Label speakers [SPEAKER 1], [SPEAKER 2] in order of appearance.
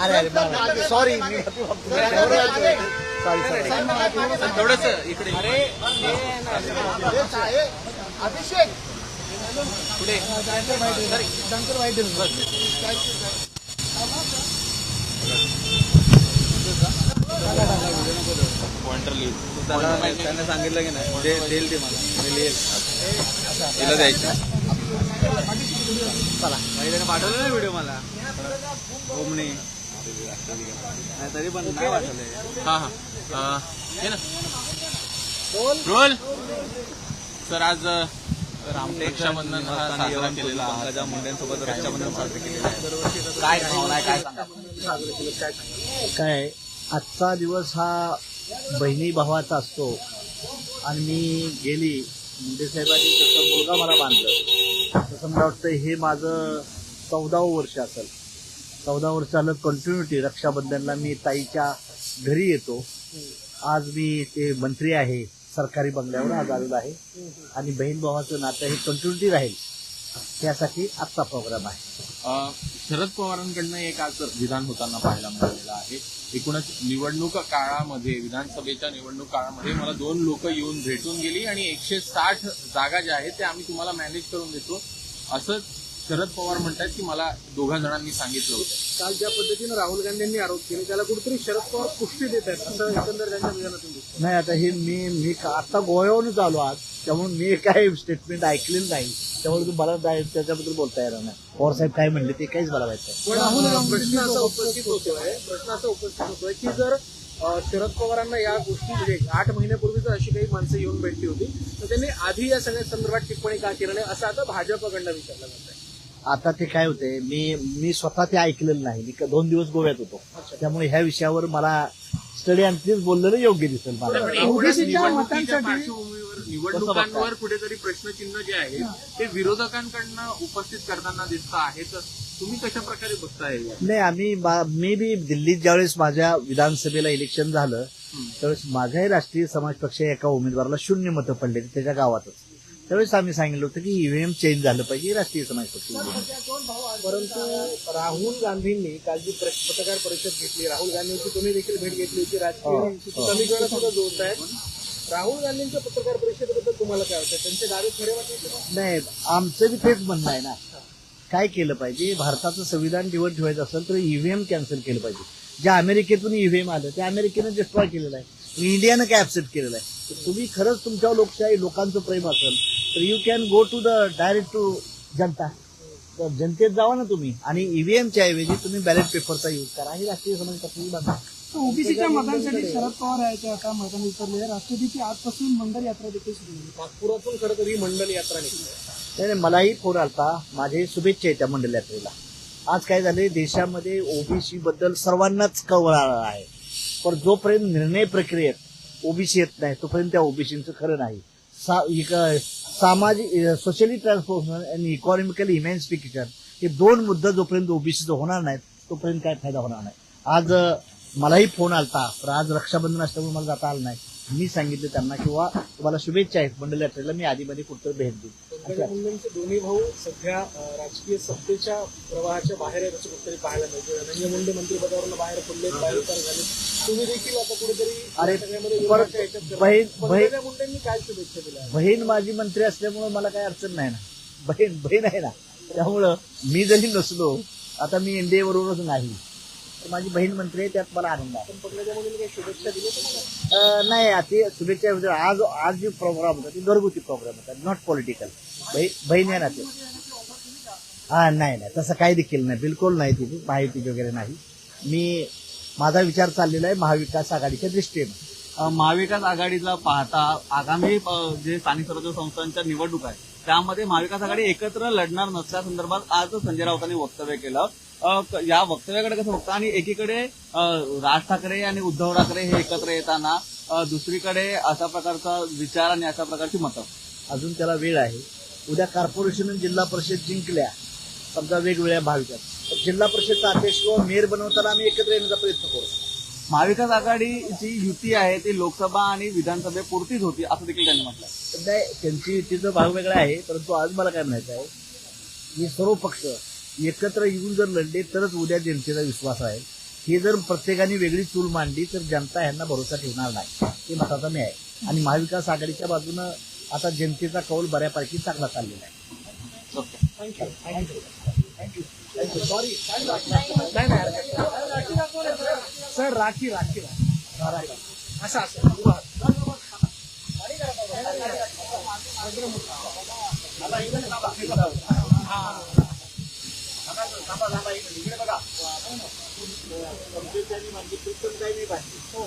[SPEAKER 1] अरे सॉरी.
[SPEAKER 2] थोडस इकडे
[SPEAKER 1] अभिषेक
[SPEAKER 2] पुढे पॉइंटर
[SPEAKER 3] त्याने सांगितलं की नाही. दे- देईल ते मला. लिहेल.
[SPEAKER 2] तिला द्यायचं.
[SPEAKER 3] महिलेने पाठवलं ना व्हिडिओ मला. ओमनी. तरी पण नाही वाटलं
[SPEAKER 2] हा हा. ना. रोल. सर आज रक्षाबंधन साजरा केलेला
[SPEAKER 3] पंकजा मुंडेंसोबत रक्षाबंधन साजरे केलेले काय भावना काय सांगा?
[SPEAKER 1] काय? आजचा दिवस हा बहिणी भावाचा असतो. आणि मी गेली मुंडेसाहेबांनी जसं मुलगा मला बांधलं तसं मला वाटतं हे माझं चौदावं वर्ष असेल. चौदा वर्ष आलं कंटिन्युटी रक्षाबंधनला मी ताईच्या घरी येतो. आज मी ते मंत्री आहे सरकारी बंगल्यावर आज आलेलो आहे. आणि बहीण भावाचं नातं हे कंटिन्युटी राहील. त्यासाठी आजचा प्रोग्राम आहे.
[SPEAKER 2] शरद पवारांकडनं एक आज विधान होताना पाहायला मिळालेलं आहे. एकूणच निवडणूक काळामध्ये विधानसभेच्या निवडणूक काळामध्ये मला दोन लोक येऊन भेटून गेली आणि एकशे साठ जागा ज्या आहेत त्या आम्ही तुम्हाला मॅनेज करून देतो. असं शरद पवार म्हणतात की मला दोघा जणांनी सांगितलं होतं.
[SPEAKER 4] काल ज्या पद्धतीनं राहुल गांधींनी आरोप केले त्याला कुठेतरी शरद पवार पुष्टी देत आहेत असं एकंदर त्यांच्या विधानातून दिसतं
[SPEAKER 1] नाही आता हे मी मी का- आता गोव्यावरूनच आलो आज त्यामुळे मी काही स्टेटमेंट ऐकलेलं नाही. त्यामुळे तुम्ही मला काय- त्याच्याबद्दल बोलता येणार नाही. पवार साहेब काय म्हणले ते काहीच मला माहीत नाही.
[SPEAKER 4] पण राहुल प्रश्न असा उपस्थित होतोय प्रश्न असा उपस्थित होतोय की जर अं, शरद पवारांना या गोष्टी म्हणजे आठ महिन्यापूर्वी जर अशी काही माणसं येऊन भेटली होती तर त्यांनी आधी या सगळ्या संदर्भात टिप्पणी का केलं नाही असं आता भाजपकडनं विचारलं जात आहे
[SPEAKER 1] आता ते काय होते मी मी स्वतः ते ऐकलेलं नाही. मी क- दोन दिवस गोव्यात होतो. त्यामुळे ह्या विषयावर मला स्टडी आणि तेच बोललेलं योग्य दिसेल मला.
[SPEAKER 2] पण एकूणच निवडणुकीच्या पार्श्वभूमीवर निवडणुकांवर कुठेतरी प्रश्नचिन्ह जे आहे ते विरोधकांकडनं उपस्थित करताना दिसत आहे. तर तुम्ही कशा प्रकारे बघताय?
[SPEAKER 1] नाही आम्ही मी बी दिल्लीत ज्यावेळेस माझ्या विधानसभेला इलेक्शन झालं त्यावेळेस माझ्याही राष्ट्रीय समाज पक्ष एका उमेदवाराला शून्य मतं पडले त्याच्या गावातच. त्यावेळेस आम्ही सांगितलं होतं की ईव्हीएम चेंज झालं पाहिजे राष्ट्रीय समाज पक्ष.
[SPEAKER 4] परंतु राहुल गांधींनी काल जी पत्रकार परिषद घेतली राहुल गांधींची तुम्ही देखील भेट घेतली होती
[SPEAKER 1] हो,
[SPEAKER 4] राजकीय
[SPEAKER 1] हो.
[SPEAKER 4] समीकरण सुद्धा जोडत आहेत राहुल गांधींच्या पत्रकार परिषदेबद्दल तुम्हाला काय वाटतं? त्यांचे दावे खरे वाटले?
[SPEAKER 1] नाही आमचं बी तेच म्हणणं आहे ना. काय केलं पाहिजे? भारताचं संविधान निवड ठेवायचं असेल तर ईव्हीएम कॅन्सल केलं पाहिजे. जे अमेरिकेतून ईव्हीएम आलं ते अमेरिकेनं डिस्ट्रॉय केलेलं आहे. इंडियानं काय ऍक्सेप्ट केलेलं आहे? तुम्ही खरंच तुमच्यावर लोकशाही लोकांचं प्रेम असेल तर you can go to the direct to जनता. तर जनतेत जावा ना तुम्ही. आणि ईव्हीएमच्या ऐवजी तुम्ही बॅलेट पेपरचा यूज करा. ही राष्ट्रीय समाज पक्षाची.
[SPEAKER 5] ओबीसीच्या मतांसाठी शरद पवार याच्या आता मैदान उतरले. राष्ट्रपतीची आजपासून मंडल यात्रा देखील सुरू झाली.
[SPEAKER 4] नागपुरातून खरं तर ही मंडल यात्रा निघते.
[SPEAKER 1] नाही नाही, मलाही फोन आलता. माझे शुभेच्छा आहे त्या मंडल यात्रेला. आज काय झाले देशामध्ये ओबीसी बद्दल सर्वांनाच कळवळ आलं आहे. पण जोपर्यंत निर्णय प्रक्रियेत ओबीसी येत नाही तोपर्यंत त्या ओबीसीचं खरं नाही. सा इक- सामाजिक सोशली ट्रान्सफॉर्मेशन आणि इकॉनॉमिकली इमेन्सिफिकेशन हे दोन मुद्दे जोपर्यंत ओबीसीचं होणार नाहीत तोपर्यंत काय फायदा होणार नाही. आज मलाही फोन आलता पण आज रक्षाबंधन असल्यामुळे मला जाता आलं नाही. मी सांगितलं त्यांना किंवा तुम्हाला शुभेच्छा आहेत मंडल यात्रेला मी आधीमध्ये कुठं भेट देईन.
[SPEAKER 4] मुंडेंचे दोन्ही भाऊ सध्या राजकीय सत्तेच्या प्रवाहाच्या बाहेर आहेत असं कुठेतरी पाहायला मिळतं धनंजय मुंडे मंत्रिपदावरून बाहेर पडले बाहेर झाले तुम्ही देखील आता कुठेतरी
[SPEAKER 1] अरे,
[SPEAKER 4] सगळ्यामध्ये मुंडेंनी काय शुभेच्छा दिल्या?
[SPEAKER 1] बहीण माझी मंत्री असल्यामुळं मला काही अडचण नाही ना. बहीण बहीण आहे ना. त्यामुळं मी जरी नसलो आता मी एनडीए बरोबरच नाही. तर माझी बहीण मंत्री आहे त्यात मला आनंद आहे.
[SPEAKER 4] शुभेच्छा
[SPEAKER 1] नाही ते शुभेच्छा म्हणजे आज आज जे प्रोग्राम होता ते घरगुती प्रोग्राम होता नॉट पॉलिटिकल बहीण आहे ना ते. हा नाही नाही तसं काही देखील नाही बिलकुल नाही तिथे माहिती वगैरे नाही. मी माझा विचार चाललेला आहे महाविकास आघाडीच्या दृष्टीने.
[SPEAKER 3] महाविकास आघाडीला पाहता आगामी जे स्थानिक स्वराज्य संस्थांच्या निवडणूक आहे त्यामध्ये महाविकास आघाडी एकत्र लढणार नसल्या संदर्भात आज संजय राऊतांनी वक्तव्य केलं. या वक्तव्याकडे कसं बघतं आणि एकीकडे राज ठाकरे आणि उद्धव ठाकरे हे एकत्र येताना दुसरीकडे अशा प्रकारचा विचार आणि अशा प्रकारची मतं.
[SPEAKER 1] अजून त्याला वेळ आहे. उद्या कॉर्पोरेशन जिल्हा परिषद जिंकल्या. समजा वेगवेगळ्या भाविकात जिल्हा परिषदचा अध्यक्ष किंवा मेयर बनवताना आम्ही एकत्र येण्याचा प्रयत्न करू.
[SPEAKER 3] महाविकास आघाडी जी युती आहे ती लोकसभा आणि विधानसभेपुरतीच होती असं देखील त्यांनी म्हटलं
[SPEAKER 1] नाही त्यांची युतीचा भाग वेगळा आहे परंतु आज मला काय म्हणायचं आहे? की सर्व पक्ष एकत्र येऊन जर लढले तरच उद्या जनतेचा विश्वास आहे. हे जर प्रत्येकाने वेगळी चूल मांडली तर जनता यांना भरोसा ठेवणार नाही. हे मताचा मी आहे. आणि महाविकास आघाडीच्या बाजूनं आता जनतेचा कौल बऱ्यापैकी चांगला चाललेला आहे.
[SPEAKER 4] Thank you
[SPEAKER 1] thank you sorry
[SPEAKER 4] sir Rakhi Rakhi Rakhi. असं असं. उभा